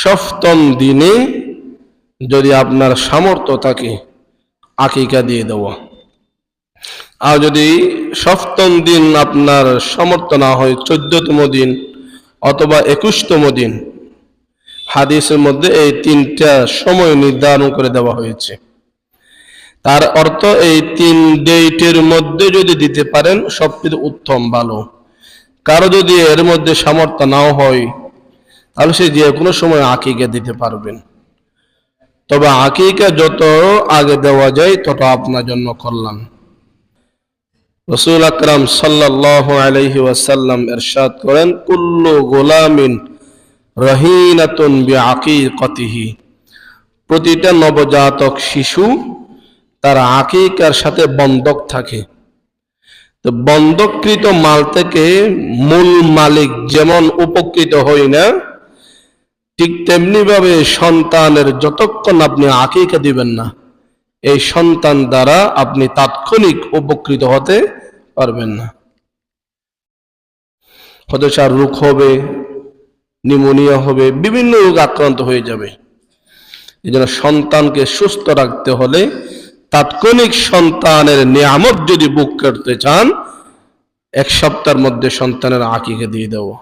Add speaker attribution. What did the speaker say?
Speaker 1: সপ্তম দিনে যদি আপনার সামর্থ্য থাকে, আকিকা দিয়ে দেওয়া আর যদি সপ্তম দিন আপনার সামর্থ্য না হয়, চোদ্দতম দিন অথবা একুশতম দিন, হাদিসের মধ্যে এই তিনটা সময় নির্ধারণ করে দেওয়া হয়েছে। তার অর্থ এই তিন ডেটের মধ্যে যদি দিতে পারেন, সবচেয়ে উত্তম ভালো। কারও যদি এর মধ্যে সামর্থ্য নাও হয় তাহলে সে যে কোনো সময় আকিকা দিতে পারবেন। তবে আকিকা যত আগে দেওয়া যায়, তত আপনার জন্য কল্যাণ। রসুল আকরাম সাল্লাহ আলহি ওয়াসাল্লাম এরশাদ করেন, কুল্লু গোলামিন রহিনাতুন বি আকিকতিহি প্রতিটা নবজাতক শিশু তার আকিকার সাথে বন্ধক থাকে। তো বন্ধকৃত মাল থেকে মূল মালিক যেমন উপকৃত হই না ঠিক তেমনি ভাবে সন্তানের যতক্ষণ আপনি আকিকা দিবেন না, এই সন্তান দ্বারা আপনি তাৎক্ষণিক উপকৃত হতে পারবেন না। হয়তো তার রোগ হবে, নিমোনিয়া হবে, বিভিন্ন রোগ আক্রান্ত হয়ে যাবে। এই জন্য সন্তানকে সুস্থ রাখতে হলে তাৎক্ষণিক সন্তানের নিয়ামত যদি বুক করতে চান, এক সপ্তাহের মধ্যে সন্তানের আঁকিকে দিয়ে দেবো।